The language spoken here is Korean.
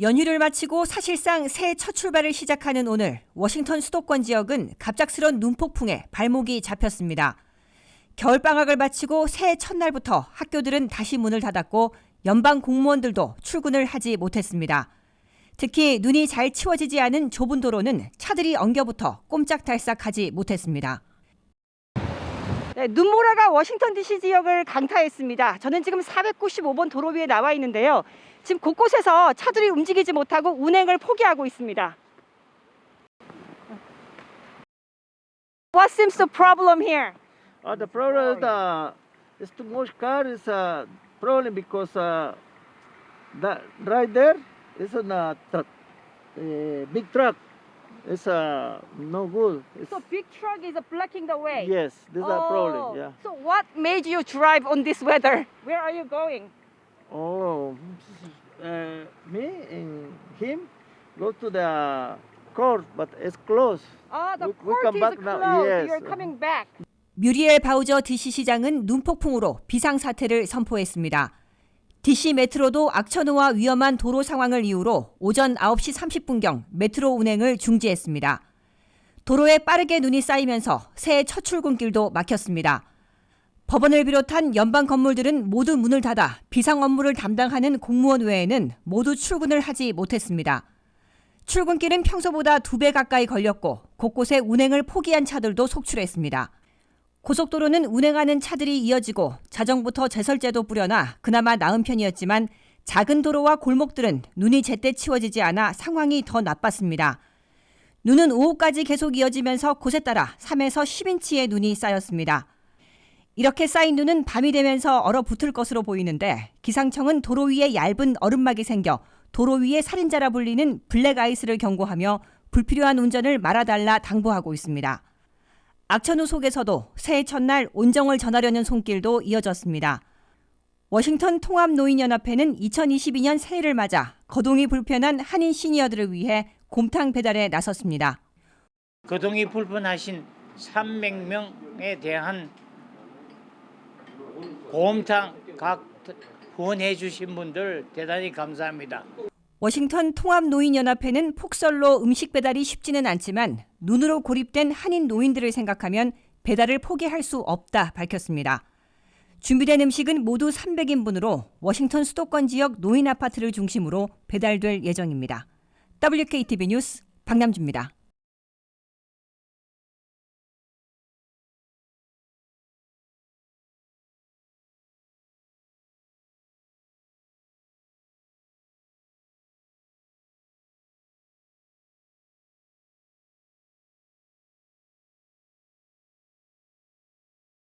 연휴를 마치고 사실상 새 첫 출발을 시작하는 오늘 워싱턴 수도권 지역은 갑작스런 눈폭풍에 발목이 잡혔습니다. 겨울방학을 마치고 새해 첫날부터 학교들은 다시 문을 닫았고 연방 공무원들도 출근을 하지 못했습니다. 특히 눈이 잘 치워지지 않은 좁은 도로는 차들이 엉겨붙어 꼼짝달싹하지 못했습니다. 네, 눈보라가 워싱턴 DC 지역을 강타했습니다. 저는 지금 495번 도로 위에 나와 있는데요. 지금 곳곳에서 차들이 움직이지 못하고 운행을 포기하고 있습니다. What seems the problem here? Uh, the problem is uh, is too much car is a problem because uh, that right there is a uh, tr- uh, big truck. It's uh, no good. It's, So big truck is blocking the way. yes, this is a Oh, problem. Yeah. So what made you drive on this weather? Where are you going? Oh, uh, me and him go to the court, but it's closed. Ah, the We- we court come is back now. closed. Yes. You're coming back. 뮤리엘 바우저 DC 시장은 눈폭풍으로 비상 사태를 선포했습니다. DC 메트로도 악천후와 위험한 도로 상황을 이유로 오전 9시 30분경 메트로 운행을 중지했습니다. 도로에 빠르게 눈이 쌓이면서 새해 첫 출근길도 막혔습니다. 법원을 비롯한 연방 건물들은 모두 문을 닫아 비상 업무를 담당하는 공무원 외에는 모두 출근을 하지 못했습니다. 출근길은 평소보다 두 배 가까이 걸렸고 곳곳에 운행을 포기한 차들도 속출했습니다. 고속도로는 운행하는 차들이 이어지고 자정부터 제설제도 뿌려놔 그나마 나은 편이었지만 작은 도로와 골목들은 눈이 제때 치워지지 않아 상황이 더 나빴습니다. 눈은 오후까지 계속 이어지면서 곳에 따라 3에서 10인치의 눈이 쌓였습니다. 이렇게 쌓인 눈은 밤이 되면서 얼어붙을 것으로 보이는데 기상청은 도로 위에 얇은 얼음막이 생겨 도로 위에 살인자라 불리는 블랙 아이스를 경고하며 불필요한 운전을 말아달라 당부하고 있습니다. 악천후 속에서도 새해 첫날 온정을 전하려는 손길도 이어졌습니다. 워싱턴 통합노인연합회는 2022년 새해를 맞아 거동이 불편한 한인 시니어들을 위해 곰탕 배달에 나섰습니다. 거동이 불편하신 300명에 대한 보험탕 각 후원해 주신 분들 대단히 감사합니다. 워싱턴 통합노인연합회는 폭설로 음식 배달이 쉽지는 않지만 눈으로 고립된 한인 노인들을 생각하면 배달을 포기할 수 없다 밝혔습니다. 준비된 음식은 모두 300인분으로 워싱턴 수도권 지역 노인 아파트를 중심으로 배달될 예정입니다. WKTV 뉴스 박남주입니다.